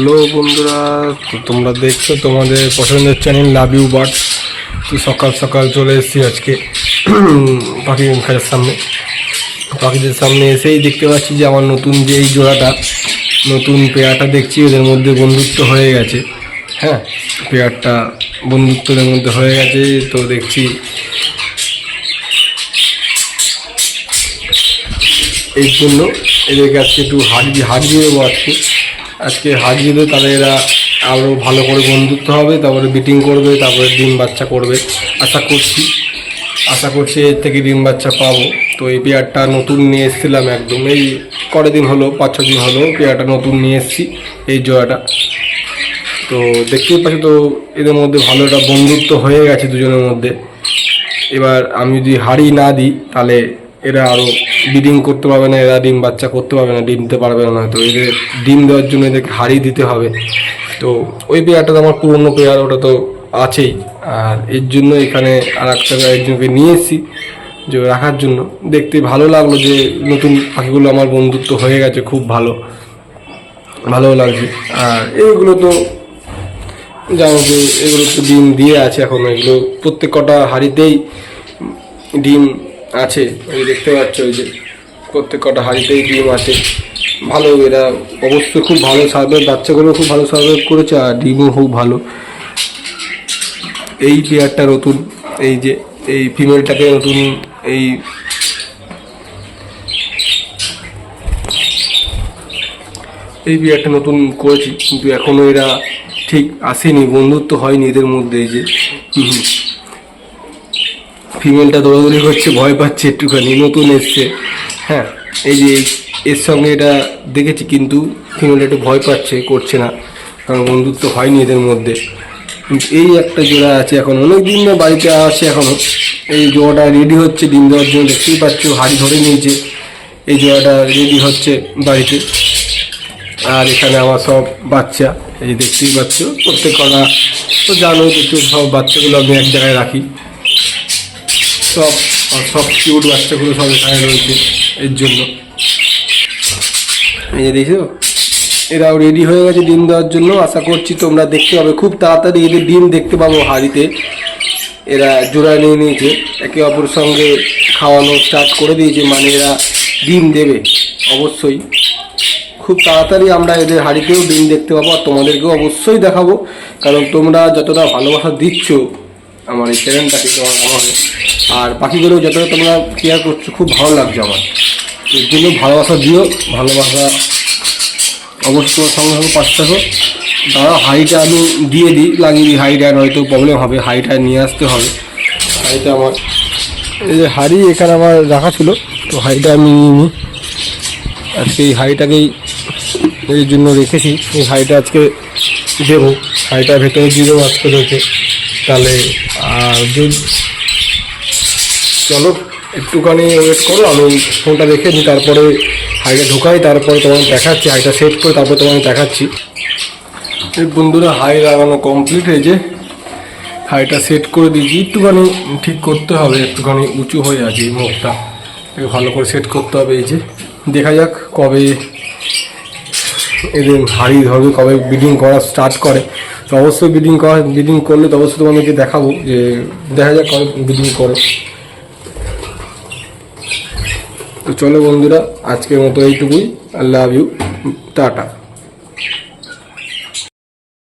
Hello বন্ধুরা, তো তোমরা দেখছ তোমাদের পছন্দের চ্যানেল লাভ ইউ বাট তো সকাল সকাল চলে এসেছি আজকে পাখি খাঁচার সামনে। পাখিদের সামনে এসেই দেখতে পাচ্ছি যে আমার নতুন যে এই জোড়াটা, নতুন পেয়ারটা দেখছি, ওদের মধ্যে বন্ধুত্ব হয়ে গেছে। হ্যাঁ পেয়ারটা বন্ধুত্বের মধ্যে হয়ে গেছে, তো দেখছি এই জন্য এদেরকে আজকে একটু হারিয়ে হারিয়ে দেবো আজকে আজকে হারিয়ে দেবো তাহলে এরা আরও ভালো করে বন্ধুত্ব হবে, তারপরে বিটিং করবে, তারপরে ডিম বাচ্চা করবে। আশা করছি আশা করছি এর থেকে ডিম বাচ্চা পাবো। তো এই পেয়ারটা নতুন নিয়ে এসেছিলাম একদম, এই কটা দিন হলো, পাঁচ, ছ দিন হলো পেয়ারটা নতুন নিয়ে এসেছি, এই জোড়াটা তো দেখতেই পাচ্ছি তো, এদের মধ্যে ভালো একটা বন্ধুত্ব হয়ে গেছে দুজনের মধ্যে। এবার আমি যদি হাড়ি না দিই, তাহলে এরা আরও ব্রিডিং করতে পারবে না, এরা ডিম বাচ্চা করতে পারবে না, ডিম দিতে পারবে না, তো এদের ডিম দেওয়ার জন্য এদেরকে হাড়ি দিতে হবে। তো ওই পেয়ারটা তো আমার পুরনো পেয়ার, ওটা তো আছেই। আর এর জন্য এখানে আর একটা একজনকে নিয়ে এসেছি, যে রাখার জন্য। দেখতে ভালো লাগল যে নতুন পাখিগুলো আমার বন্ধুত্ব হয়ে গেছে, খুব ভালো। ভালো লাগছে। আর এইগুলো তো জানো যে এগুলো তো ডিম দিয়ে আছে এখন, এগুলো প্রত্যেক কটা হাঁড়িতেই ডিম আছে ওই দেখতে পাচ্ছ ওই যে প্রত্যেক কটা হাঁড়িতেই ডিম আছে। ভালো, এরা অবশ্যই খুব ভালো সার্ভাইভ, বাচ্চাগুলো খুব ভালো সার্ভাইভ করেছে আর ডিমও খুব ভালো। এই পেয়ারটা নতুন, এই যে, এই ফিমেলটাকে নতুন, এই এই বিয়ারটা নতুন করেছি, কিন্তু এখনও এরা ঠিক আসেনি, বন্ধুত্ব হয়নি এদের মধ্যে এই যে। ফিমেলটা দৌড়াদৌড়ি করছে, ভয় পাচ্ছে, একটুখানি নতুন এসছে। হ্যাঁ এই যে এর সঙ্গে এটা দেখেছি, কিন্তু ফিমেলটা একটু ভয় পাচ্ছে, করছে না, কারণ বন্ধুত্ব হয়নি এদের মধ্যে। এই একটা জোড়া আছে এখন অনেক দিন না বাড়িতে আছে এখনও এই জোড়াটা রেডি হচ্ছে, ডিম দেওয়ার জন্য দেখতেই পাচ্ছ, হাড়ি ধরে নিয়েছে। এই জোড়াটা রেডি হচ্ছে বাড়িতে। আর এখানে আমার সব বাচ্চা, এই যে দেখতেই পাচ্ছ, প্রত্যেক কটা তো জানো একটু সব বাচ্চাগুলো আমি এক জায়গায় রাখি। সব সব কিউট বাচ্চাগুলো সব এখানে রয়েছে এর জন্য। এই যে দেখছ? এরাও রেডি হয়ে গেছে ডিম দেওয়ার জন্য। আশা করছি তোমরা দেখতে পাবে। খুব তাড়াতাড়ি এদের ডিম দেখতে পাবো হাড়িতে। এরা জোড়া নিয়ে নিয়েছে। একে অপরের সঙ্গে খাওয়ানো স্টার্ট করে দিয়েছে। মানে এরা ডিম দেবে, অবশ্যই। খুব তাড়াতাড়ি আমরা এদের হাড়িতেও ডিম দেখতে পাবো। আর তোমাদেরকেও অবশ্যই দেখাবো। কারণ তোমরা যতটা ভালোবাসা দিচ্ছ আমার এই চ্যানেলটাকে তোমার আমাকে আর পাখিগুলো যতটা তোমরা কেয়ার করছ, খুব ভালো লাগছে আমার। এর জন্য ভালোবাসা দিও, ভালোবাসা অবশ্যই তোমার সঙ্গে সঙ্গে পাশে থাকো। দাঁড়া হাইটা আমি দিয়ে দিই, লাগিয়ে দিই। হাইটা হয়তো প্রবলেম হবে হাইটা নিয়ে আসতে হবে। হাইটা আমার এই যে হাড়ি এখানে আমার রাখা ছিল, তো হাইটা আমি নিই। আজকে এই হাইটাকেই এই জন্য রেখেছি। এই হাড়িটা আজকে দেবো। হাইটার ভেতরে দিয়ে দেবো আজকে রয়েছে তাহলে, আর যদি চলো, একটুখানি ওয়েট করো, আমি ফোনটা রেখে নিই তারপরে হাইটা ঢোকাই, তারপরে তোমাকে দেখাচ্ছি, হাইটা সেট করে তারপরে তোমাকে দেখাচ্ছি। এই বন্ধুরা, হাই লাগানো কমপ্লিট হয়েছে। হাইটা সেট করে দিয়েছি, একটুখানি ঠিক করতে হবে, একটুখানি উঁচু হয়ে আছে এই মুখটা। ভালো করে সেট করতে হবে, এই যে। দেখা যাক কবে এদের হাড়ি ধরবে কবে ব্রিডিং করা স্টার্ট করে, তো অবশ্যই ব্রিডিং করা ব্রিডিং করলে তো অবশ্যই তোমাদেরকে দেখাবো যে দেখা যাক কবে ব্রিডিং করে। তো চলো বন্ধুরা, আজকের মতো এইটুকুই। আল্লাহ লাভ ইউ টাটা